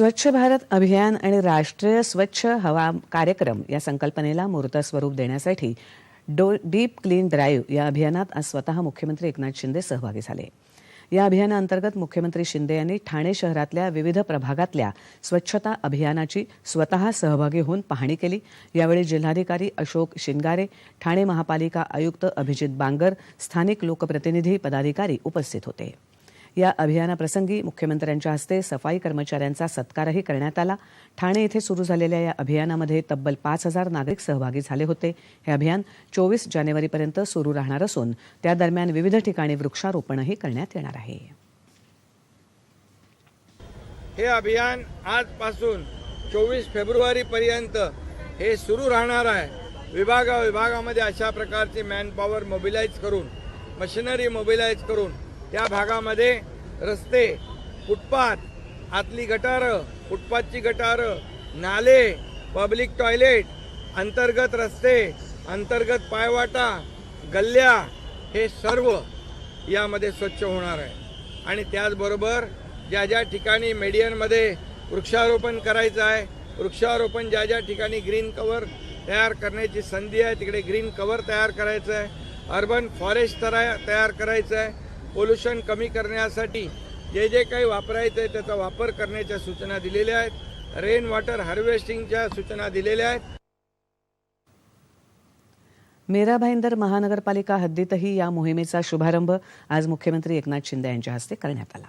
स्वच्छ भारत अभियान आणि राष्ट्रीय स्वच्छ हवा कार्यक्रम या संकल्पनेला मूर्तस्वरूप देण्यासाठी डो डीप क्लीन ड्राईव्ह या अभियानात आज स्वतः मुख्यमंत्री एकनाथ शिंदे सहभागी झाले. या अभियानाअंतर्गत मुख्यमंत्री शिंदे यांनी ठाणे शहरातल्या विविध प्रभागातल्या स्वच्छता अभियानाची स्वतः सहभागी होऊन पाहणी केली. यावेळी जिल्हाधिकारी अशोक शिंगारे ठाणे महापालिका आयुक्त अभिजित बांगर स्थानिक लोकप्रतिनिधी पदाधिकारी उपस्थित होते. या अभियानाप्रसंगी मुख्यमंत्र्यांच्या हस्ते सफाई कर्मचाऱ्यांचा सत्कारही करण्यात आला. ठाणे येथे सुरू झालेल्या या अभियानामध्ये तब्बल पाच हजार नागरिक सहभागी झाले होते. हे अभियान चोवीस जानेवारीपर्यंत सुरू राहणार असून त्या दरम्यान विविध ठिकाणी वृक्षारोपणही करण्यात येणार आहे. हे अभियान आजपासून चोवीस फेब्रुवारीपर्यंत हे सुरू राहणार आहे. विभागा विभागामध्ये अशा प्रकारची मॅनपॉवर मोबिलाईज करून मशिनरी मोबिलाईज करून त्या भागामध्ये रस्ते फुटपाथ आतली गटारं फुटपाथची गटारं नाले पब्लिक टॉयलेट अंतर्गत रस्ते अंतर्गत पायवाटा गल्ल्या हे सर्व यामध्ये स्वच्छ होणार आहे. आणि त्याचबरोबर ज्या ज्या ठिकाणी मेडियनमध्ये वृक्षारोपण करायचं आहे वृक्षारोपण ज्या ज्या ठिकाणी ग्रीन कवर तयार करण्याची संधी आहे तिकडे ग्रीन कवर तयार करायचं आहे अर्बन फॉरेस्ट तरा तयार करायचं आहे. पोल्युशन कमी करण्यासाठी जे जे काही वापरायचं आहे त्याचा वापर करण्याच्या सूचना दिलेल्या आहेत. रेन वॉटर हार्वेस्टिंगच्या सूचना दिलेल्या आहेत. मेरा भाईंदर महानगरपालिका हद्दीतही या मोहिमेचा शुभारंभ आज मुख्यमंत्री एकनाथ शिंदे यांच्या हस्ते करण्यात आला.